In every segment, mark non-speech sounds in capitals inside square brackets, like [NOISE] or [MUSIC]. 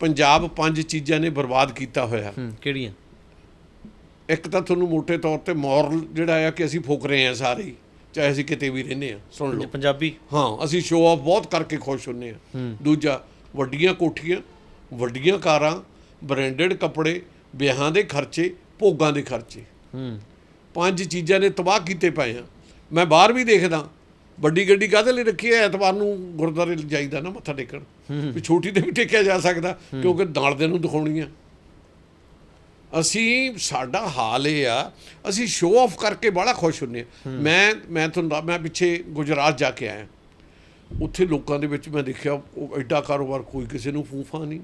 ਪੰਜਾਬ ਪੰਜ ਚੀਜ਼ਾਂ ਨੇ ਬਰਬਾਦ ਕੀਤਾ ਹੋਇਆ। ਹੂੰ ਕਿਹੜੀਆਂ? ਇੱਕ ਤਾਂ ਤੁਹਾਨੂੰ ਮੋٹے ਤੌਰ ਤੇ ਮੋਰਲ ਜਿਹੜਾ ਆ ਕਿ ਅਸੀਂ ਫੁਕ ਰਹੇ ਆ ਸਾਰੇ ਚਾਹੇ ਅਸੀਂ ਕਿਤੇ ਵੀ ਰਹਿੰਦੇ ਆ ਸੁਣ ਲਓ। ਪੰਜਾਬੀ। ਹਾਂ ਅਸੀਂ ਸ਼ੋਅ ਆਫ ਬਹੁਤ ਕਰਕੇ ਖੁਸ਼ ਹੁੰਨੇ ਆ। ਦੂਜਾ ਵੱਡੀਆਂ ਕੋਠੀਆਂ ਵੱਡੀਆਂ ਕਾਰਾਂ ਬ੍ਰਾਂਡਡ ਕੱਪੜੇ ਵਿਆਹਾਂ ਦੇ ਖਰਚੇ ਭੋਗਾਂ ਦੇ ਖਰਚੇ। ਹੂੰ। ਪੰਜ ਚੀਜ਼ਾਂ ਨੇ ਤਬਾਹ ਕੀਤੇ ਪਏ ਆ। ਮੈਂ ਬਾਹਰ ਵੀ ਦੇਖਦਾ ਵੱਡੀ ਗੱਡੀ ਕਾਹਦੇ ਲਈ ਰੱਖੀ ਹੈ? ਐਤਵਾਰ ਨੂੰ ਗੁਰਦੁਆਰੇ ਜਾਈਦਾ ਨਾ ਮੱਥਾ ਟੇਕਣ। ਵੀ ਛੋਟੀ ਤੇ ਵੀ ਟੇਕਿਆ ਜਾ ਸਕਦਾ ਕਿਉਂਕਿ ਨਾਲ ਦੇ ਨੂੰ ਦਿਖਾਉਣੀ ਆ। ਅਸੀਂ ਸਾਡਾ ਹਾਲ ਇਹ ਆ ਅਸੀਂ ਸ਼ੋਅ ਆਫ ਕਰਕੇ ਬੜਾ ਖੁਸ਼ ਹੁੰਨੇ ਆ। ਮੈਂ ਮੈਂ ਤੁਹਾਨੂੰ ਮੈਂ ਪਿੱਛੇ ਗੁਜਰਾਤ ਜਾ ਕੇ ਆਇਆ। ਉੱਥੇ ਲੋਕਾਂ ਦੇ ਵਿੱਚ ਮੈਂ ਦੇਖਿਆ ਉਹ ਐਡਾ ਕਾਰੋਬਾਰ ਕੋਈ ਕਿਸੇ ਨੂੰ ਫੂਫਾ ਨਹੀਂ।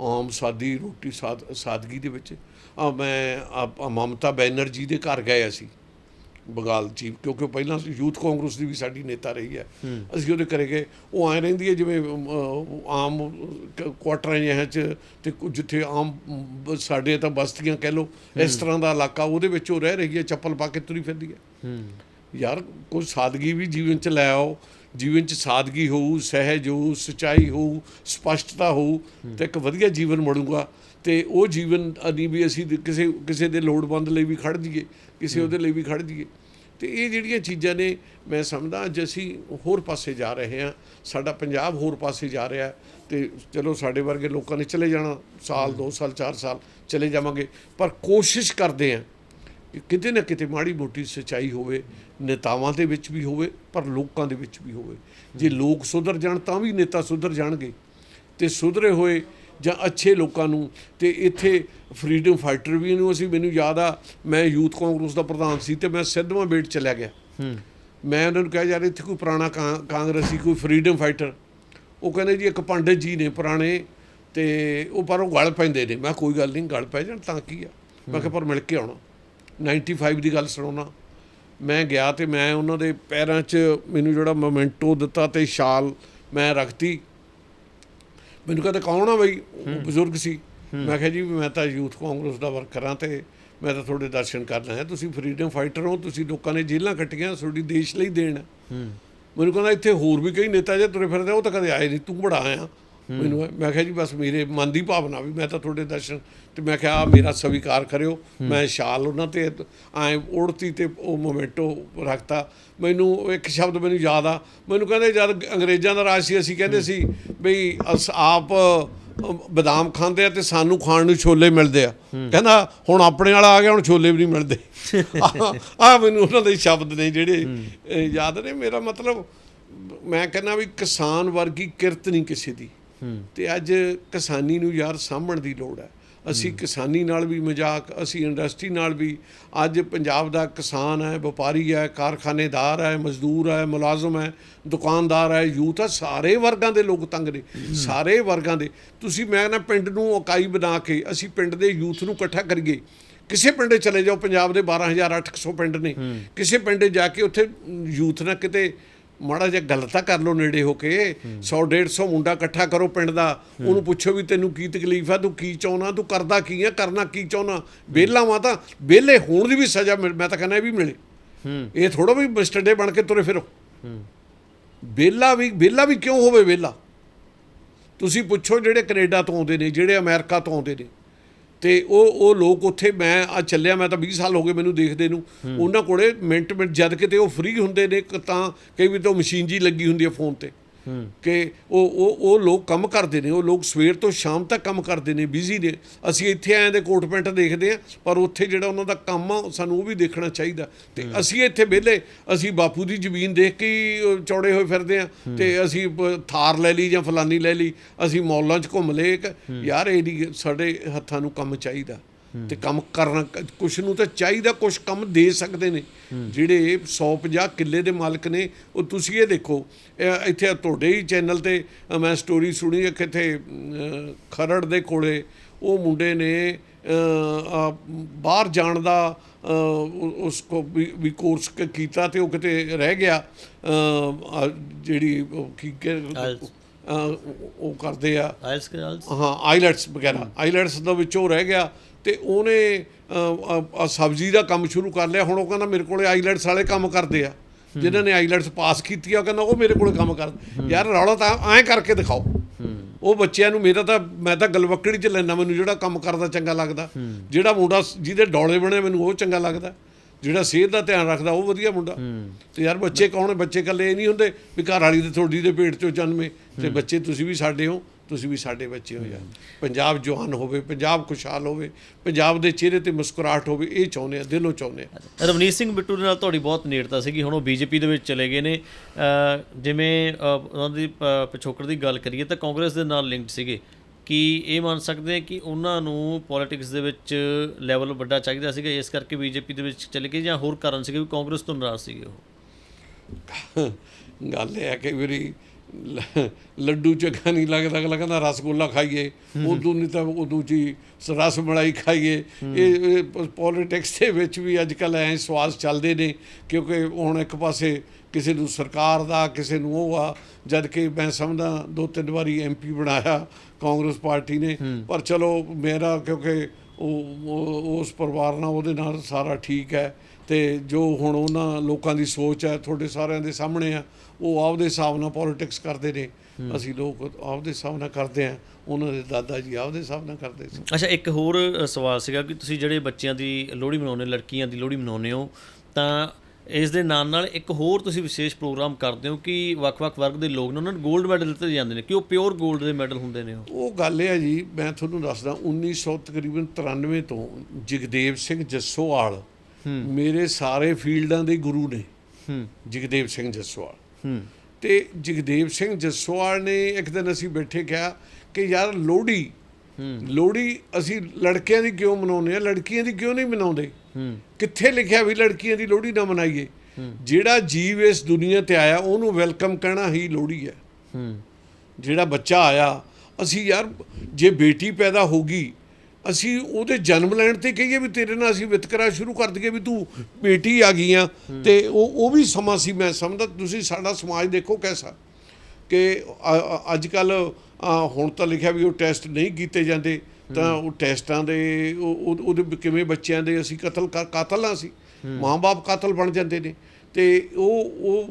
ਆਮ ਸਾਦੀ ਰੋਟੀ ਸਾਦ ਸਾਦਗੀ ਦੇ ਵਿੱਚ। ਆ ਮੈਂ ਮਮਤਾ ਬੈਨਰਜੀ ਦੇ ਘਰ ਗਏ ਅਸੀਂ। ਬੰਗਾਲ ਚੀਫ ਕਿਉਂਕਿ ਉਹ ਪਹਿਲਾਂ ਯੂਥ ਕਾਂਗਰਸ ਦੀ ਵੀ ਸਾਡੀ ਨੇਤਾ ਰਹੀ ਹੈ। ਅਸੀਂ ਉਹਦੇ ਘਰੇ ਗਏ ਉਹ ਐ ਰਹਿੰਦੀ ਹੈ ਜਿਵੇਂ ਆਮ ਕੁਆਟਰਾਂ ਜਿਹਾਂ ਚ ਤੇ ਜਿੱਥੇ ਆਮ ਸਾਡੇ ਤਾਂ ਬਸਤੀਆਂ ਕਹਿ ਲਓ ਇਸ ਤਰ੍ਹਾਂ ਦਾ ਇਲਾਕਾ ਉਹਦੇ ਵਿੱਚ ਉਹ ਰਹਿ ਰਹੀ ਹੈ ਚੱਪਲ ਪਾ ਕੇ ਤੁਰੀ ਫਿਰਦੀ ਹੈ। ਯਾਰ ਕੋਈ ਸਾਦਗੀ ਵੀ ਜੀਵਨ ਚ ਲੈ ਆਓ ਜੀਵਨ ਚ ਸਾਦਗੀ ਹੋਊ ਸਹਿਜ ਹੋਊ ਸਚਾਈ ਹੋਊ ਸਪਸ਼ਟਤਾ ਹੋਊ ਤੇ ਇੱਕ ਵਧੀਆ ਜੀਵਨ ਮਿਲੂਗਾ ਤੇ ਉਹ ਜੀਵਨ ਅਦੀ ਵੀ ਅਸੀਂ ਕਿਸੇ ਕਿਸੇ ਦੇ ਲੋੜਵੰਦ ਲਈ ਵੀ ਖੜ ਜਾਈਏ ਕਿਸੇ ਉਹਦੇ ਲਈ ਵੀ ਖੜ ਜਾਈਏ। ਤੇ ਇਹ ਜਿਹੜੀਆਂ ਚੀਜ਼ਾਂ ਨੇ ਮੈਂ ਸਮਝਦਾ ਅੱਜ ਅਸੀਂ ਹੋਰ ਪਾਸੇ ਜਾ ਰਹੇ ਹਾਂ। ਸਾਡਾ ਪੰਜਾਬ ਹੋਰ ਪਾਸੇ ਜਾ ਰਿਹਾ ਤੇ ਚਲੋ ਸਾਡੇ ਵਰਗੇ ਲੋਕਾਂ ਨੇ ਚਲੇ ਜਾਣਾ ਸਾਲ 2 ਸਾਲ 4 ਸਾਲ ਚਲੇ ਜਾਵਾਂਗੇ। ਪਰ ਕੋਸ਼ਿਸ਼ ਕਰਦੇ ਹਾਂ ਕਿ ਕਿਤੇ ਨਾ ਕਿਤੇ ਮਾੜੀ ਮੋਟੀ ਸਚਾਈ ਹੋਵੇ ਨੇਤਾਵਾਂ ਦੇ ਵਿੱਚ ਵੀ ਹੋਵੇ ਪਰ ਲੋਕਾਂ ਦੇ ਵਿੱਚ ਵੀ ਹੋਵੇ। ਜੇ ਲੋਕ ਸੁਧਰ ਜਾਣ ਤਾਂ ਵੀ ਨੇਤਾ ਸੁਧਰ ਜਾਣਗੇ। ਤੇ ਸੁਧਰੇ ਹੋਏ ਜਾਂ ਅੱਛੇ ਲੋਕਾਂ ਨੂੰ ਤੇ ਇੱਥੇ ਫਰੀडम ਫਾਈਟਰ ਵੀ ਨੂੰ ਅਸੀਂ ਮੈਨੂੰ ਯਾਦ ਆ ਮੈਂ ਯੂਥ ਕਾਂਗਰਸ ਦਾ ਪ੍ਰਧਾਨ ਸੀ ਤੇ ਮੈਂ ਸਿੱਧਵਾਂ ਬੇਟ ਚਲਿਆ ਗਿਆ। ਮੈਂ ਉਹਨਾਂ ਨੂੰ ਕਿਹਾ ਜਾ ਰਿਹਾ ਇੱਥੇ ਕੋਈ ਪੁਰਾਣਾ ਕਾਂਗਰਸੀ ਕੋਈ ਫਰੀडम ਫਾਈਟਰ ਉਹ ਕਹਿੰਦੇ ਜੀ ਇੱਕ ਪੰਡਿਤ ਜੀ ਨੇ ਪੁਰਾਣੇ ਤੇ ਉਹ ਪਰ ਉਹ ਗਲ ਪੈਂਦੇ ਨੇ। ਮੈਂ ਕੋਈ ਗੱਲ ਨਹੀਂ ਗਲ ਪੈ ਜਾਣ ਤਾਂ ਕੀ ਆ? ਮੈਂ ਕਿਹਾ ਪਰ ਮਿਲ ਕੇ ਆਉਣਾ। 95 ਦੀ ਗੱਲ ਸੁਣਾਉਣਾ। ਮੈਂ ਗਿਆ ਤੇ ਮੈਂ ਉਹਨਾਂ ਦੇ ਪੈਰਾਂ 'ਚ ਮੈਨੂੰ ਜਿਹੜਾ ਮੋਮੈਂਟੋ ਦਿੱਤਾ ਤੇ ਸ਼ਾਲ ਮੈਂ ਰੱਖਤੀ। ਮੈਨੂੰ ਕਹਿੰਦੇ ਕੌਣ ਆ ਬਈ? ਉਹ ਬਜ਼ੁਰਗ ਸੀ। ਮੈਂ ਕਿਹਾ ਜੀ ਮੈਂ ਤਾਂ ਯੂਥ ਕਾਂਗਰਸ ਦਾ ਵਰਕਰ ਹਾਂ ਤੇ ਮੈਂ ਤਾਂ ਤੁਹਾਡੇ ਦਰਸ਼ਨ ਕਰਨ ਆਇਆ। ਤੁਸੀਂ ਫਰੀडम ਫਾਈਟਰ ਹੋ ਤੁਸੀਂ ਲੋਕਾਂ ਨੇ ਜੇਲ੍ਹਾਂ ਕੱਟੀਆਂ ਤੁਹਾਡੀ ਦੇਸ਼ ਲਈ ਦੇਣ। ਹੈ। ਹੂੰ ਮੈਨੂੰ ਕਹਿੰਦਾ ਇੱਥੇ ਹੋਰ ਵੀ ਕਈ ਨੇਤਾ ਜੇ ਤੁਰੇ ਫਿਰਦੇ ਉਹ ਤਾਂ ਕਦੇ ਆਏ ਨਹੀਂ ਤੂੰ ਬੜਾ ਆਇਆ। ਮੈਨੂੰ ਮੈਂ ਕਿਹਾ ਜੀ ਬਸ ਮੇਰੇ ਮਨ ਦੀ ਭਾਵਨਾ ਵੀ ਮੈਂ ਤਾਂ ਤੁਹਾਡੇ ਦਰਸ਼ਨ ਤੇ ਮੈਂ ਕਿਹਾ ਮੇਰਾ ਸਵੀਕਾਰ ਕਰਿਓ। ਮੈਂ ਸ਼ਾਲ ਉਹਨਾਂ ਤੇ ਐ ਉੜਤੀ ਤੇ ਉਹ ਮੋਮੈਂਟੋ ਰੱਖਤਾ। ਮੈਨੂੰ ਇੱਕ ਸ਼ਬਦ ਮੈਨੂੰ ਯਾਦ ਆ। ਮੈਨੂੰ ਕਹਿੰਦੇ ਜਦ ਅੰਗਰੇਜ਼ਾਂ ਦਾ ਰਾਜ ਸੀ ਅਸੀਂ ਕਹਿੰਦੇ ਸੀ ਬਈ ਅਸ ਆਪ ਬਦਾਮ ਖਾਂਦੇ ਆ ਤੇ ਸਾਨੂੰ ਖਾਣ ਨੂੰ ਛੋਲੇ ਮਿਲਦੇ ਆ। ਕਹਿੰਦਾ ਹੁਣ ਆਪਣੇ ਵਾਲਾ ਆ ਗਿਆ ਹੁਣ ਛੋਲੇ ਵੀ ਨਹੀਂ ਮਿਲਦੇ। [LAUGHS] ਆ ਮੈਨੂੰ ਉਹਨਾਂ ਦੇ ਸ਼ਬਦ ਨੇ ਜਿਹੜੇ ਯਾਦ ਨੇ। ਮੇਰਾ ਮਤਲਬ ਮੈਂ ਕਹਿੰਦਾ ਵੀ ਕਿਸਾਨ ਵਰਗੀ ਕਿਰਤ ਨਹੀਂ ਕਿਸੇ ਦੀ। ਤੇ ਅੱਜ ਕਿਸਾਨੀ ਨੂੰ ਯਾਰ ਸਾਂਭਣ ਦੀ ਲੋੜ ਹੈ। ਅਸੀਂ ਕਿਸਾਨੀ ਨਾਲ ਵੀ ਮਜ਼ਾਕ ਅਸੀਂ ਇੰਡਸਟਰੀ ਨਾਲ ਵੀ ਅੱਜ ਪੰਜਾਬ ਦਾ ਕਿਸਾਨ ਹੈ ਵਪਾਰੀ ਹੈ ਕਾਰਖਾਨੇਦਾਰ ਹੈ ਮਜ਼ਦੂਰ ਹੈ ਮੁਲਾਜ਼ਮ ਹੈ ਦੁਕਾਨਦਾਰ ਹੈ ਯੂਥ ਹੈ ਸਾਰੇ ਵਰਗਾਂ ਦੇ ਲੋਕ ਤੰਗ ਨੇ ਸਾਰੇ ਵਰਗਾਂ ਦੇ। ਤੁਸੀਂ ਮੈਂ ਨਾ ਪਿੰਡ ਨੂੰ ਇਕਾਈ ਬਣਾ ਕੇ ਅਸੀਂ ਪਿੰਡ ਦੇ ਯੂਥ ਨੂੰ ਇਕੱਠਾ ਕਰੀਏ ਕਿਸੇ ਪਿੰਡੇ ਚਲੇ ਜਾਓ ਪੰਜਾਬ ਦੇ 12800 ਪਿੰਡ ਨੇ। ਕਿਸੇ ਪਿੰਡੇ ਜਾ ਕੇ ਉੱਥੇ ਯੂਥ ਨਾਲ ਕਿਤੇ ਮਾੜਾ ਜਿਹਾ ਗੱਲ ਤਾਂ ਕਰ ਲਓ ਨੇੜੇ ਹੋ ਕੇ 100 150 ਮੁੰਡਾ ਇਕੱਠਾ ਕਰੋ ਪਿੰਡ ਦਾ, ਉਹਨੂੰ ਪੁੱਛੋ ਵੀ ਤੈਨੂੰ ਕੀ ਤਕਲੀਫ ਆ, ਤੂੰ ਕੀ ਚਾਹੁੰਦਾ, ਤੂੰ ਕਰਦਾ ਕੀ ਆ, ਕਰਨਾ ਕੀ ਚਾਹੁੰਦਾ? ਵਿਹਲਾ ਵਾਂ ਤਾਂ, ਵਿਹਲੇ ਹੋਣ ਦੀ ਵੀ ਸਜ਼ਾ ਮਿਲ- ਮੈਂ ਤਾਂ ਕਹਿੰਦਾ ਇਹ ਵੀ ਮਿਲੇ। ਇਹ ਥੋੜਾ ਵੀ ਮਿਸਟਰ ਬਣ ਕੇ ਤੁਰੇ ਫਿਰੋ। ਵਿਹਲਾ ਵੀ ਵਿਹਲਾ ਵੀ ਕਿਉਂ ਹੋਵੇ ਵਿਹਲਾ? ਤੁਸੀਂ ਪੁੱਛੋ ਜਿਹੜੇ ਕੈਨੇਡਾ ਤੋਂ ਆਉਂਦੇ ਨੇ, ਜਿਹੜੇ ਅਮਰੀਕਾ ਤੋਂ ਆਉਂਦੇ ਨੇ। ਤੇ ਉਹ ਉਹ ਲੋਕ ਉੱਥੇ ਮੈਂ ਆ ਚੱਲਿਆ ਮੈਂ ਤਾਂ 20 ਸਾਲ ਹੋ ਗਏ ਮੈਨੂੰ ਦੇਖਦੇ ਨੂੰ। ਉਹਨਾਂ ਕੋਲੇ ਮਿੰਟ ਮਿੰਟ ਜਦ ਕਿਤੇ ਉਹ ਫ੍ਰੀ ਹੁੰਦੇ ਨੇ ਤਾਂ ਕਈ ਵੀ ਤਾਂ ਮਸ਼ੀਨ ਜੀ ਲੱਗੀ ਹੁੰਦੀ ਹੈ ਫੋਨ ਤੇ। ਕਿ ਉਹ ਉਹ ਉਹ ਲੋਕ ਕੰਮ ਕਰਦੇ ਨੇ ਉਹ ਲੋਕ ਸਵੇਰ ਤੋਂ ਸ਼ਾਮ ਤੱਕ ਕੰਮ ਕਰਦੇ ਨੇ ਬਿਜ਼ੀ ਨੇ। ਅਸੀਂ ਇੱਥੇ ਆਏ ਦੇ ਕੋਟ ਪੈਂਟ ਦੇਖਦੇ ਆ ਪਰ ਉੱਥੇ ਜਿਹੜਾ ਉਹਨਾਂ ਦਾ ਕੰਮ ਆ ਸਾਨੂੰ ਉਹ ਵੀ ਦੇਖਣਾ ਚਾਹੀਦਾ। ਤੇ ਅਸੀਂ ਇੱਥੇ ਵਿਹਲੇ ਅਸੀਂ ਬਾਪੂ ਦੀ ਜ਼ਮੀਨ ਦੇਖ ਕੇ ਹੀ, ਚੌੜੇ ਹੋਏ ਫਿਰਦੇ ਆ। ਤੇ ਅਸੀਂ ਥਾਰ ਲੈ ਲਈ ਜਾਂ ਫਲਾਨੀ ਲੈ ਲਈ ਅਸੀਂ ਮੌਲਾਂ 'ਚ ਘੁੰਮ ਲਏ ਇੱਕ। ਯਾਰ ਇਹ ਨਹੀਂ ਸਾਡੇ ਹੱਥਾਂ ਨੂੰ ਕੰਮ ਚਾਹੀਦਾ। ਤੇ ਕੰਮ ਕਰਨਾ ਕੁਛ ਨੂੰ ਤਾਂ ਚਾਹੀਦਾ ਕੁਛ ਕੰਮ ਦੇ ਸਕਦੇ ਨੇ। ਜਿਹੜੇ 150 ਕਿੱਲੇ ਦੇ ਮਾਲਕ ਨੇ ਉਹ ਤੁਸੀਂ ਇਹ ਦੇਖੋ ਇੱਥੇ ਤੁਹਾਡੇ ਹੀ ਚੈਨਲ ਤੇ ਮੈਂ ਸਟੋਰੀ ਸੁਣੀ ਇੱਥੇ ਅ, ਖਰੜ ਦੇ ਕੋਲੇ। ਉਹ ਮੁੰਡੇ ਨੇ ਬਾਹਰ ਜਾਣ ਦਾ ਉਸ ਕੋ ਵੀ ਕੋਰਸ ਕੀਤਾ ਤੇ ਉਹ ਕਿਤੇ ਰਹਿ ਗਿਆ। ਜਿਹੜੀ ਉਹ ਕੀ ਉਹ ਕਰਦੇ ਆ। ਹਾਂ ਆਈਲੈਟਸ ਵਗੈਰਾ। ਆਈਲੈਟਸ ਦਾ ਵਿੱਚੋਂ ਰਹਿ ਗਿਆ। ਤੇ ਉਹਨੇ ਸਬਜ਼ੀ ਦਾ ਕੰਮ ਸ਼ੁਰੂ ਕਰ ਲਿਆ। ਹੁਣ ਉਹ ਕਹਿੰਦਾ ਮੇਰੇ ਕੋਲੇ ਆਈਲੈਟਸ ਵਾਲੇ ਕੰਮ ਕਰਦੇ ਆ। ਜਿਨ੍ਹਾਂ ਨੇ ਆਈਲੈਟਸ ਪਾਸ ਕੀਤੀ ਆ ਕਹਿੰਦਾ ਉਹ ਮੇਰੇ ਕੋਲੇ ਕੰਮ ਕਰ। ਯਾਰ ਰੌਲਾ ਤਾਂ ਐਂ ਕਰਕੇ ਦਿਖਾਓ। ਉਹ ਬੱਚਿਆਂ ਨੂੰ ਮੇਰਾ ਤਾਂ ਮੈਂ ਤਾਂ ਗਲਵੱਕੜੀ 'ਚ ਲੈਣਾ ਮੈਨੂੰ ਜਿਹੜਾ ਕੰਮ ਕਰਦਾ ਚੰਗਾ ਲੱਗਦਾ। ਜਿਹੜਾ ਮੁੰਡਾ ਜਿਹਦੇ ਡੌਲੇ ਬਣੇ ਮੈਨੂੰ ਉਹ ਚੰਗਾ ਲੱਗਦਾ। ਜਿਹੜਾ ਸਿਹਤ ਦਾ ਧਿਆਨ ਰੱਖਦਾ ਉਹ ਵਧੀਆ ਮੁੰਡਾ। ਤੇ ਯਾਰ ਬੱਚੇ ਕੌਣ ਬੱਚੇ ਇਹ ਨਹੀਂ ਹੁੰਦੇ ਵੀ ਘਰ ਵਾਲੀ ਤੇ ਤੁਹਾਡੀ ਦੇ ਪੇਟ 'ਚੋਂ ਜਨਮੇ। ਤੇ ਬੱਚੇ ਤੁਸੀਂ ਵੀ ਸਾਡੇ ਹੋ। ਤੁਸੀਂ ਵੀ ਸਾਡੇ ਬੱਚੇ ਹੋ ਯਾਰ ਪੰਜਾਬ ਜਵਾਨ ਹੋਵੇ ਪੰਜਾਬ ਖੁਸ਼ਹਾਲ ਹੋਵੇ ਪੰਜਾਬ ਦੇ ਚਿਹਰੇ ਤੇ ਮੁਸਕਰਾਹਟ ਹੋਵੇ ਇਹ ਚਾਹੁੰਦੇ ਆ ਦਿਲੋਂ ਚਾਹੁੰਦੇ ਆ। ਰਵਨੀਤ ਸਿੰਘ ਬਿੱਟੂ ਦੇ ਨਾਲ ਤੁਹਾਡੀ ਬਹੁਤ ਨੇੜਤਾ ਸੀਗੀ ਹੁਣ ਉਹ ਬੀਜੇਪੀ ਦੇ ਵਿੱਚ ਚਲੇ ਗਏ ਨੇ। ਜਿਵੇਂ ਉਹਨਾਂ ਦੀ ਪਿਛੋਕੜ ਦੀ ਗੱਲ ਕਰੀਏ ਤਾਂ ਕਾਂਗਰਸ ਦੇ ਨਾਲ ਲਿੰਕਡ ਸੀਗੇ। ਕੀ ਇਹ ਮੰਨ ਸਕਦੇ ਆ ਕਿ ਉਹਨਾਂ ਨੂੰ ਪੋਲਿਟਿਕਸ ਦੇ ਵਿੱਚ ਲੈਵਲ ਵੱਡਾ ਚਾਹੀਦਾ ਸੀਗਾ ਇਸ ਕਰਕੇ ਬੀਜੇਪੀ ਦੇ ਵਿੱਚ ਚਲੇ ਗਏ ਜਾਂ ਹੋਰ ਕਾਰਨ ਸੀਗੇ ਵੀ ਕਾਂਗਰਸ ਤੋਂ ਨਾਰਾਜ਼ ਸੀਗੇ ਉਹ? [LAUGHS] ਗੱਲ ਇਹ ਹੈ ਕਿ ਲ- ਲੱਡੂ ਚੰਗਾ ਨਹੀਂ ਲੱਗਦਾ ਅਗਲਾ ਕਹਿੰਦਾ ਰਸਗੁੱਲਾ ਖਾਈਏ। ਉਦੋਂ ਨਹੀਂ ਤਾਂ ਉਦੋਂ ਜੀ ਰਸ ਮਲਾਈ ਖਾਈਏ। ਇਹ ਪੋਲਿਟਿਕਸ ਦੇ ਵਿੱਚ ਵੀ ਅੱਜ ਕੱਲ ਐ ਸਵਾਲ ਚੱਲਦੇ ਨੇ ਕਿਉਂਕਿ ਹੁਣ ਇੱਕ ਪਾਸੇ ਕਿਸੇ ਨੂੰ ਸਰਕਾਰ ਦਾ ਕਿਸੇ ਨੂੰ ਉਹ ਆ ਜਦ ਕਿ ਮੈਂ ਸਮਝਦਾ ਦੋ ਤਿੰਨ ਵਾਰੀ ਐਮਪੀ ਬਣਾਇਆ ਕਾਂਗਰਸ ਪਾਰਟੀ ਨੇ। ਪਰ ਚਲੋ ਮੇਰਾ ਕਿਉਂਕਿ ਉਹ ਉਸ ਪਰਿਵਾਰ ਨਾਲ ਉਹਦੇ ਨਾਲ ਸਾਰਾ ਠੀਕ ਹੈ ਤੇ ਜੋ ਹੁਣ ਉਹਨਾਂ ਲੋਕਾਂ ਦੀ ਸੋਚ ਹੈ ਤੁਹਾਡੇ ਸਾਰਿਆਂ ਦੇ ਸਾਹਮਣੇ ਆ ਉਹ ਆਪਦੇ ਹਿਸਾਬ ਨਾਲ ਪੋਲਿਟਿਕਸ ਕਰਦੇ ਨੇ। ਅਸੀਂ ਲੋਕ ਆਪਦੇ ਹਿਸਾਬ ਨਾਲ ਕਰਦੇ ਆ ਉਹਨਾਂ ਦੇ ਦਾਦਾ ਜੀ ਆਪਦੇ ਹਿਸਾਬ ਨਾਲ ਕਰਦੇ ਸੀ। ਅੱਛਾ ਇੱਕ ਹੋਰ ਸਵਾਲ ਸੀਗਾ ਕਿ ਤੁਸੀਂ ਜਿਹੜੇ ਬੱਚਿਆਂ ਦੀ ਲੋਹੜੀ ਮਨਾਉਂਦੇ ਲੜਕੀਆਂ ਦੀ ਲੋਹੜੀ ਮਨਾਉਂਦੇ ਹੋ ਤਾਂ ਇਸ ਦੇ ਨਾਲ ਨਾਲ ਇੱਕ ਹੋਰ ਤੁਸੀਂ ਵਿਸ਼ੇਸ਼ ਪ੍ਰੋਗਰਾਮ ਕਰਦੇ ਹੋ ਕਿ ਵੱਖ-ਵੱਖ ਵਰਗ ਦੇ ਲੋਕ ਨੇ ਉਹਨਾਂ ਨੂੰ 골ਡ ਮੈਡਲ ਦਿੱਤੇ ਜਾਂਦੇ ਨੇ ਕਿ ਉਹ ਪਿਓਰ 골ਡ ਦੇ ਮੈਡਲ ਹੁੰਦੇ ਨੇ ਉਹ? ਗੱਲ ਇਹ ਹੈ ਜੀ ਮੈਂ ਤੁਹਾਨੂੰ ਦੱਸਦਾ 1900 ਤਕਰੀਬਨ 93 ਤੋਂ ਜਗਦੇਵ ਸਿੰਘ ਜੱਸੋਵਾਲ ਮੇਰੇ ਸਾਰੇ ਫੀਲਡਾਂ ਦੇ ਗੁਰੂ ਨੇ। ਜਗਦੇਵ ਸਿੰਘ ਜੱਸੋਵਾਲ। ਤੇ ਜਗਦੇਵ ਸਿੰਘ ਜੱਸੋਵਾਲ ਨੇ ਇੱਕ ਦਿਨ ਅਸੀਂ ਬੈਠੇ ਕਿਹਾ ਕਿ ਯਾਰ ਲੋਹੜੀ ਲੋਹੜੀ ਅਸੀਂ ਲੜਕਿਆਂ ਦੀ ਕਿਉਂ ਮਨਾਉਂਦੇ ਆ ਲੜਕੀਆਂ ਦੀ ਕਿਉਂ ਨਹੀਂ ਮਨਾਉਂਦੇ? ਕਿੱਥੇ ਲਿਖਿਆ ਵੀ ਲੜਕੀਆਂ ਦੀ ਲੋਹੜੀ ਨਾ ਮਨਾਈਏ? ਜਿਹੜਾ ਜੀਵ ਇਸ ਦੁਨੀਆ ਤੇ ਆਇਆ ਉਹਨੂੰ ਵੈਲਕਮ ਕਹਿਣਾ ਹੀ ਲੋਹੜੀ ਹੈ। ਹੂੰ। ਜਿਹੜਾ ਬੱਚਾ ਆਇਆ ਅਸੀਂ ਯਾਰ ਜੇ ਬੇਟੀ ਪੈਦਾ ਹੋਗੀ ਅਸੀਂ ਉਹਦੇ ਜਨਮ ਲੈਣ ਤੇ ਕਹੀਏ ਵੀ ਤੇਰੇ ਨਾਲ ਅਸੀਂ ਵਿਤਕਰਾ ਸ਼ੁਰੂ ਕਰ ਦਈਏ ਵੀ ਤੂੰ ਬੇਟੀ ਆ ਗਈ ਆ। ਤੇ ਉਹ ਉਹ ਵੀ ਸਮਾਂ ਸੀ ਮੈਂ ਸਮਝਦਾ ਤੁਸੀਂ ਸਾਡਾ ਸਮਾਜ ਦੇਖੋ ਕੈਸਾ। ਕਿ ਅੱਜ ਕੱਲ ਹੁਣ ਤਾਂ ਲਿਖਿਆ ਵੀ ਉਹ ਟੈਸਟ ਨਹੀਂ ਕੀਤੇ ਜਾਂਦੇ ਤਾਂ ਉਹ ਟੈਸਟਾਂ ਦੇ ਉਹ- ਉਹ- ਉਹਦੇ ਕਿਵੇਂ ਬੱਚਿਆਂ ਦੇ ਅਸੀਂ ਕਤਲ ਕਾਤਲ ਆ ਸੀ ਮਾਂ-ਬਾਪ ਕਾਤਲ ਬਣ ਜਾਂਦੇ ਨੇ। ਤੇ ਉਹ ਉਹ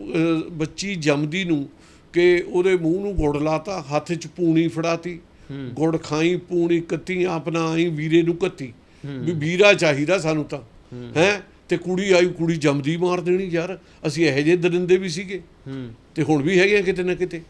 ਬੱਚੀ ਜੰਮਦੀ ਨੂੰ ਕਿ ਉਹਦੇ ਮੂੰਹ ਨੂੰ ਗੁੜ ਲਾਤਾ ਹੱਥ 'ਚ ਪੂਣੀ ਫੜਾਤੀ ਗੁੜ ਖਾਈ ਪੂਣੀ ਕੱਤੀ ਆਪਣਾ ਆਈ ਵੀਰੇ ਨੂੰ ਕੱਤੀ। ਵੀ ਵੀਰਾ ਚਾਹੀਦਾ ਸਾਨੂੰ ਤਾਂ। ਹੈ। ਤੇ ਕੁੜੀ ਆਈ ਕੁੜੀ ਜੰਮਦੀ ਮਾਰ ਦੇਣੀ ਯਾਰ। ਅਸੀਂ ਇਹੋ ਜਿਹੇ ਦਰਿੰਦੇ ਵੀ ਸੀਗੇ। ਤੇ ਹੁਣ ਵੀ ਹੈਗੇ ਕਿਤੇ ਨਾ ਕਿਤੇ।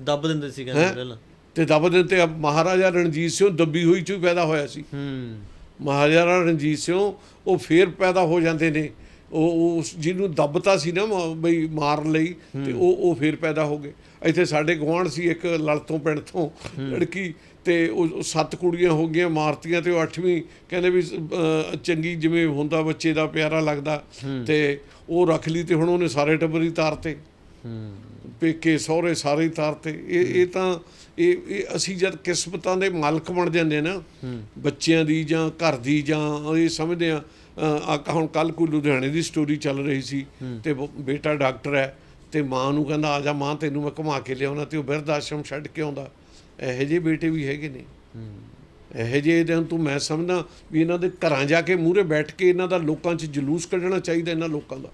ਦੱਬ ਦਿੰਦੇ ਸੀ ਕਹਿੰਦੇ ਪਹਿਲਾਂ। ਤੇ ਦਬ ਦਿਨ ਤੇ ਮਹਾਰਾਜਾ ਰਣਜੀਤ ਸਿੰਘ ਦੱਬੀ ਹੋਈ ਚੋਂ ਪੈਦਾ ਹੋਇਆ ਸੀ। ਹੂੰ। ਮਹਾਰਾਜਾ ਰਣਜੀਤ ਸਿੰਘ ਉਹ ਫੇਰ ਪੈਦਾ ਹੋ ਜਾਂਦੇ ਨੇ। ਉਹ ਉਸ ਜਿਹਨੂੰ ਦੱਬਤਾ ਸੀ ਨਾ ਬਈ ਮਾਰਨ ਲਈ ਤੇ ਉਹ ਉਹ ਫੇਰ ਪੈਦਾ ਹੋ ਗਏ। ਇੱਥੇ ਸਾਡੇ ਗੁਆਂਢ ਸੀ ਇੱਕ ਲਲਤੋਂ ਪਿੰਡ ਤੋਂ ਲੜਕੀ ਤੇ ਉਹ ਸੱਤ ਕੁੜੀਆਂ ਹੋ ਗਈਆਂ ਮਾਰਤੀਆਂ ਤੇ ਉਹ ਅੱਠਵੀਂ ਕਹਿੰਦੇ ਵੀ ਚੰਗੀ ਜਿਵੇਂ ਹੁੰਦਾ ਬੱਚੇ ਦਾ ਪਿਆਰਾ ਲੱਗਦਾ। ਤੇ ਉਹ ਰੱਖ ਲਈ ਤੇ ਹੁਣ ਉਹਨੇ ਸਾਰੇ ਟੱਬਰ ਹੀ ਤਾਰਤੇ। ਪੇਕੇ ਸਹੁਰੇ ਸਾਰੇ ਤਾਰਤੇ। ਇਹ ਇਹ ਤਾਂ ਇਹ ਇਹ ਅਸੀਂ ਜਦ ਕਿਸਮਤਾਂ ਦੇ ਮਾਲਕ ਬਣ ਜਾਂਦੇ ਨਾ ਬੱਚਿਆਂ ਦੀ ਜਾਂ ਘਰ ਦੀ ਜਾਂ ਇਹ ਸਮਝਦੇ ਆ ਆ ਹੁਣ ਕੱਲ ਕੋਈ ਲੁਧਿਆਣੇ ਦੀ ਸਟੋਰੀ ਚੱਲ ਰਹੀ ਸੀ ਤੇ ਬੇਟਾ ਡਾਕਟਰ ਹੈ ਤੇ ਮਾਂ ਨੂੰ ਕਹਿੰਦਾ ਆ ਜਾ ਮਾਂ ਤੈਨੂੰ ਮੈਂ ਘੁਮਾ ਕੇ ਲਿਆਉਣਾ ਤੇ ਉਹ ਬਿਰਧ ਆਸ਼ਰਮ ਛੱਡ ਕੇ ਆਉਂਦਾ। ਇਹੋ ਜਿਹੇ ਬੇਟੇ ਵੀ ਹੈਗੇ ਨੇ। ਇਹੋ ਜਿਹੇ ਦਿਨ ਤੂੰ ਮੈਂ ਸਮਝਦਾ ਵੀ ਇਹਨਾਂ ਦੇ ਘਰਾਂ ਜਾ ਕੇ ਮੂਹਰੇ ਬੈਠ ਕੇ ਇਹਨਾਂ ਦਾ ਲੋਕਾਂ 'ਚ ਜਲੂਸ ਕੱਢਣਾ ਚਾਹੀਦਾ ਇਹਨਾਂ ਲੋਕਾਂ ਦਾ।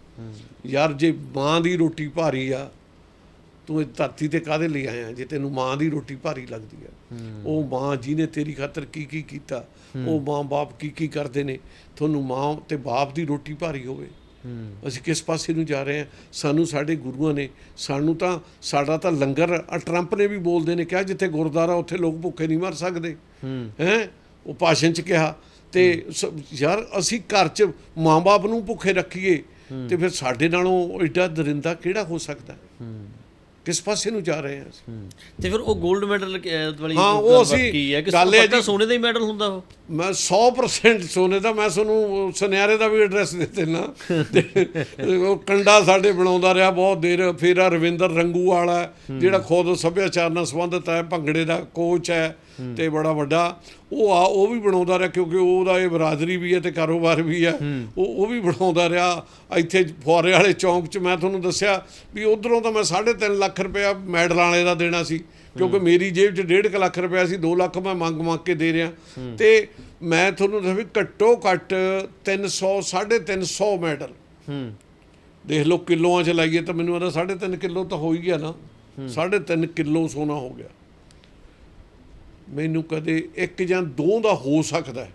ਯਾਰ ਜੇ ਮਾਂ ਦੀ ਰੋਟੀ ਭਾਰੀ ਆ ਤੂੰ ਇਹ ਧਰਤੀ ਤੇ ਕਾਦੇ ਲਈ ਆਇਆ? ਜੇ ਤੈਨੂੰ ਮਾਂ ਦੀ ਰੋਟੀ ਭਾਰੀ ਲੱਗਦੀ ਆ ਉਹ ਮਾਂ ਜਿਹਨੇ ਤੇਰੀ ਖਾਤਰ ਕੀ ਕੀ ਕੀਤਾ ਉਹ ਮਾਂ ਬਾਪ ਕੀ ਕੀ ਕਰਦੇ ਨੇ ਤੁਹਾਨੂੰ ਮਾਂ ਤੇ ਬਾਪ ਦੀ ਰੋਟੀ ਭਾਰੀ ਹੋਵੇ। ਅਸੀਂ ਕਿਸ ਪਾਸੇ ਨੂੰ ਜਾ ਰਹੇ ਹਾਂ? ਸਾਨੂੰ ਸਾਡੇ ਗੁਰੂਆਂ ਨੇ ਸਾਨੂੰ ਤਾਂ ਸਾਡਾ ਤਾਂ ਲੰਗਰ ਟਰੰਪ ਨੇ ਵੀ ਬੋਲਦੇ ਨੇ ਕਿਹਾ ਜਿੱਥੇ ਗੁਰਦੁਆਰਾ ਉੱਥੇ ਲੋਕ ਭੁੱਖੇ ਨਹੀਂ ਮਰ ਸਕਦੇ। ਹੈ। ਉਹ ਭਾਸ਼ਣ ਚ ਕਿਹਾ। ਤੇ ਯਾਰ ਅਸੀਂ ਘਰ ਚ ਮਾਂ-ਬਾਪ ਨੂੰ ਭੁੱਖੇ ਰੱਖੀਏ ਤੇ ਫਿਰ ਸਾਡੇ ਨਾਲੋਂ ਐਡਾ ਦਰਿੰਦਾ ਕਿਹੜਾ ਹੋ ਸਕਦਾ? ਕਿਸ ਪਾਸੇ ਨੂੰ ਜਾ ਰਹੇ ਹਾਂ। ਤੇ ਫਿਰ ਉਹ 골ਡ ਮੈਡਲ ਵਾਲੀ ਹਾਂ, ਉਹ ਅਸੀਂ- ਕੀ ਹੈ? ਕਿ ਪੱਕਾ ਸੋਨੇ ਦਾ ਹੀ ਮੈਡਲ ਹੁੰਦਾ ਉਹ? ਮੈਂ 100% ਸੋਨੇ ਦਾ ਮੈਂ ਤੁਹਾਨੂੰ ਸੁਨਿਆਰੇ ਦਾ ਵੀ ਐਡਰੈਸ ਦੇ ਤੇ ਉਹ ਕੰਡਾ ਸਾਡੇ ਬਣਾਉਂਦਾ ਰਿਹਾ ਬਹੁਤ ਦੇਰ ਫਿਰ ਆ ਰਵਿੰਦਰ ਰੰਗੂ ਵਾਲਾ ਜਿਹੜਾ ਖੁਦ ਸੱਭਿਆਚਾਰ ਨਾਲ ਸੰਬੰਧਿਤ ਹੈ ਭੰਗੜੇ ਦਾ ਕੋਚ ਹੈ। ਤੇ ਬੜਾ ਵੱਡਾ ਉਹ ਆ ਉਹ ਵੀ ਬਣਾਉਂਦਾ ਰਿਹਾ ਕਿਉਂਕਿ ਉਹਦਾ ਇਹ ਬਰਾਦਰੀ ਵੀ ਹੈ ਤੇ ਕਾਰੋਬਾਰ ਵੀ ਹੈ। ਉਹ ਉਹ ਵੀ ਬਣਾਉਂਦਾ ਰਿਹਾ। ਇੱਥੇ ਫੁਆਰੇ ਵਾਲੇ ਚੌਂਕ 'ਚ ਮੈਂ ਤੁਹਾਨੂੰ ਦੱਸਿਆ ਵੀ ਉਧਰੋਂ ਤਾਂ ਮੈਂ 3.5 ਲੱਖ ਰੁਪਇਆ ਮੈਡਲ ਵਾਲੇ ਦਾ ਦੇਣਾ ਸੀ। ਕਿਉਂਕਿ ਮੇਰੀ ਜੇਬ 'ਚ 1.5 ਲੱਖ ਰੁਪਇਆ ਸੀ 2 ਲੱਖ ਮੈਂ ਮੰਗ ਮੰਗ ਕੇ ਦੇ ਰਿਹਾ। ਤੇ ਮੈਂ ਤੁਹਾਨੂੰ ਦੱਸਾਂ ਵੀ ਘੱਟੋ ਘੱਟ 300 350 ਮੈਡਲ। ਹੂੰ। ਦੇਖ ਲਓ ਕਿਲੋਆਂ 'ਚ ਲਾਈਏ ਤਾਂ ਮੈਨੂੰ ਇਹਦਾ 3.5 ਕਿਲੋ ਤਾਂ ਹੋ ਹੀ ਗਿਆ ਨਾ। 3.5 ਕਿਲੋ ਸੋਨਾ ਹੋ ਗਿਆ। ਮੈਨੂੰ ਕਦੇ ਇੱਕ ਜਾਂ ਦੋ ਦਾ ਹੋ ਸਕਦਾ ਹੈ।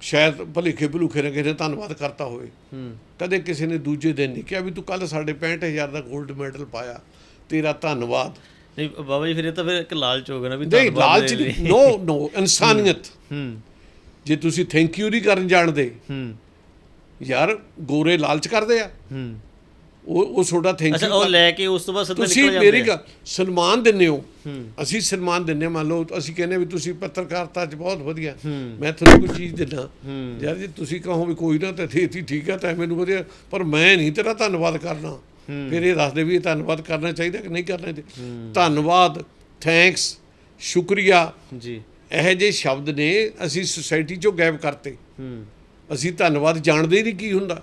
ਸ਼ਾਇਦ ਭਲੇਖੇ ਭਲੂਖੇ ਨੇ ਕਿਸੇ ਧੰਨਵਾਦ ਕਰਤਾ ਹੋਵੇ। ਹੂੰ। ਕਦੇ ਕਿਸੇ ਨੇ ਦੂਜੇ ਦਿਨ ਨਹੀਂ ਕਿਹਾ ਵੀ ਤੂੰ ਕੱਲ ਸਾਡੇ 65000 ਦਾ 골ਡ ਮੈਡਲ ਪਾਇਆ ਤੇਰਾ ਧੰਨਵਾਦ। ਨਹੀਂ ਬਾਬਾ ਜੀ ਫਿਰ ਇਹ ਤਾਂ ਫਿਰ ਇੱਕ ਲਾਲਚ ਹੋ ਗਿਆ ਨਾ ਵੀ ਨਹੀਂ ਧੰਨਵਾਦ ਲਾਲਚ ਨਹੀਂ। ਨੋ ਨੋ ਇਨਸਾਨੀਅਤ। ਹੂੰ। ਜੇ ਤੁਸੀਂ ਥੈਂਕ ਯੂ ਨਹੀਂ ਕਰਨ ਜਾਣਦੇ ਹੂੰ। ਯਾਰ ਗੋਰੇ ਲਾਲਚ ਕਰਦੇ ਆ। ਹੂੰ। ਉਹ ਉਹ ਤੁਹਾਡਾ ਥੈਂਕ ਅੱਛਾ ਯੂ ਉਹ ਲੈ ਕੇ ਉਸ ਤੋਂ ਬਾਅਦ ਸਿੱਧਾ ਤੁਸੀਂ ਨਿਕਲ ਜਾਂਦੇ ਮੇਰੀ। ਗੱਲ ਸਨਮਾਨ ਦਿੰਦੇ ਹੋ। ਹੂੰ। ਅਸੀਂ ਸਨਮਾਨ ਹਾਂ, ਮੰਨ ਲਓ ਅਸੀਂ ਕਹਿੰਦੇ ਵੀ ਤੁਸੀਂ ਪੱਤਰਕਾਰਤਾ 'ਚ ਬਹੁਤ ਵਧੀਆ। ਹੂੰ। ਮੈਂ ਤੁਹਾਨੂੰ ਕੋਈ ਚੀਜ਼ ਦਿੰਦਾ। ਹੂੰ। ਯਾਰ ਜੇ ਤੁਸੀਂ ਕਹੋ ਵੀ ਕੋਈ ਨਾ ਤਾਂ ਠੀਕ ਠੀਕ ਆ ਤਾਂ ਮੈਨੂੰ ਵਧੀਆ ਪਰ ਮੈਂ ਨਹੀਂ ਤੇਰਾ ਧੰਨਵਾਦ ਕਰਨਾ। ਹੂੰ। ਫਿਰ ਇਹ ਦੱਸਦੇ ਵੀ ਇਹ ਧੰਨਵਾਦ ਕਰਨਾ ਚਾਹੀਦਾ ਕਿ ਨਹੀਂ ਕਰਨਾ ਚਾਹੀਦਾ। ਧੰਨਵਾਦ ਥੈਂਕਸ ਸ਼ੁਕਰੀਆ। ਜੀ। ਇਹੋ ਜਿਹੇ ਸ਼ਬਦ ਨੇ ਅਸੀਂ ਸੁਸਾਇਟੀ 'ਚੋਂ ਗਾਇਬ ਕਰਤੇ। ਹੂੰ। ਅਸੀਂ ਧੰਨਵਾਦ ਜਾਣਦੇ ਹੀ ਨਹੀਂ ਕੀ ਹੁੰਦਾ।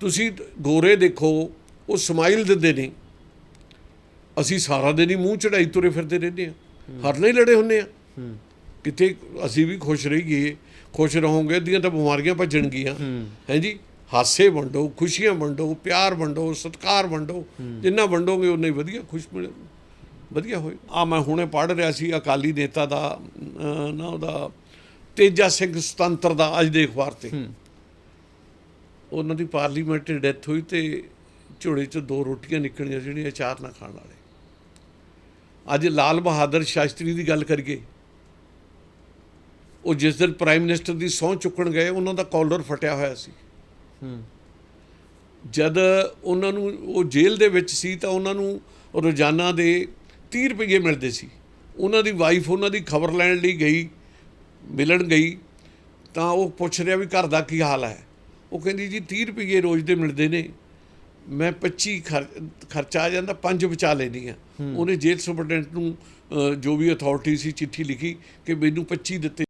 ਤੁਸੀਂ ਗੋਰੇ ਦੇਖੋ, ਉਹ ਸਮਾਈਲ ਦਿੰਦੇ ਨੇ। ਅਸੀਂ ਸਾਰਾ ਦਿਨ ਹੀ ਮੂੰਹ ਚੜਾਈ ਤੁਰੇ ਫਿਰਦੇ ਰਹਿੰਦੇ ਆ ਹਰ ਨਹੀਂ ਲੜੇ ਹੁੰਨੇ ਆ ਕਿਤੇ ਅਸੀਂ ਵੀ ਖੁਸ਼ ਰਹੀਏ, ਖੁਸ਼ ਰਹੋਗੇ ਅੱਧੀਆਂ ਤਾਂ ਬਿਮਾਰੀਆਂ ਭੱਜਣਗੀਆਂ। ਹੈਂਜੀ ਹਾਂਜੀ ਹਾਸੇ ਵੰਡੋ, ਖੁਸ਼ੀਆਂ ਵੰਡੋ, ਪਿਆਰ ਵੰਡੋ, ਸਤਿਕਾਰ ਵੰਡੋ। ਜਿੰਨਾ ਵੰਡੋਗੇ ਉਨਾ ਹੀ ਵਧੀਆ ਖੁਸ਼ ਮਿਲੇ ਵਧੀਆ ਹੋਏ। ਆ ਮੈਂ ਹੁਣੇ ਪੜ੍ਹ ਰਿਹਾ ਸੀ, ਅਕਾਲੀ ਨੇਤਾ ਦਾ ਨਾ ਉਹਦਾ, ਤੇਜਾ ਸਿੰਘ ਸੁਤੰਤਰ ਦਾ ਅੱਜ ਦੇ ਅਖਬਾਰ ਤੇ। ਉਹਨਾਂ ਦੀ ਪਾਰਲੀਮੈਂਟ ਡੈਥ ਹੋਈ ਤੇ ਝੋਲੇ 'ਚ ਦੋ ਰੋਟੀਆਂ ਨਿਕਲੀਆਂ ਜਿਹੜੀਆਂ ਅਚਾਰ ਨਾ ਖਾਣ ਵਾਲੇ। ਅੱਜ ਲਾਲ ਬਹਾਦਰ ਸ਼ਾਸਤਰੀ ਦੀ ਗੱਲ ਕਰੀਏ ਉਹ ਜਿਸ ਦਿਨ ਪ੍ਰਾਈਮ ਮਿਨਿਸਟਰ ਦੀ ਸਹੁੰ ਚੁੱਕਣ ਗਏ ਉਹਨਾਂ ਦਾ ਕਾਲਰ ਫਟਿਆ ਹੋਇਆ ਸੀ। ਹੂੰ। ਜਦ ਉਹਨਾਂ ਨੂੰ ਉਹ ਜੇਲ੍ਹ ਦੇ ਵਿੱਚ ਸੀ ਤਾਂ ਉਹਨਾਂ ਨੂੰ ਰੋਜ਼ਾਨਾ ਦੇ 30 ਰੁਪਏ ਮਿਲਦੇ ਸੀ। ਉਹਨਾਂ ਦੀ ਵਾਈਫ ਉਹਨਾਂ ਦੀ ਖਬਰ ਲੈਣ ਲਈ ਗਈ ਮਿਲਣ ਗਈ ਤਾਂ ਉਹ ਪੁੱਛ ਰਿਹਾ ਵੀ ਘਰ ਦਾ ਕੀ ਹਾਲ ਹੈ? ਉਹ ਕਹਿੰਦੀ ਜੀ 30 ਰੁਪਏ ਰੋਜ਼ ਦੇ ਮਿਲਦੇ ਨੇ। ਮੈਂ 25 ਖਰ- ਖਰਚਾ ਆ ਜਾਂਦਾ ਪੰਜ ਬਚਾ ਲੈਣੀ ਆ ਉਹਨੇ ਜੇਲ੍ਹ ਸੁਪਰਡੈਂਟ ਨੂੰ ਜੋ ਵੀ ਅਥਾਰਟੀ ਸੀ ਚਿੱਠੀ ਲਿਖੀ ਕਿ ਮੈਨੂੰ 25 ਦਿੱਤੇ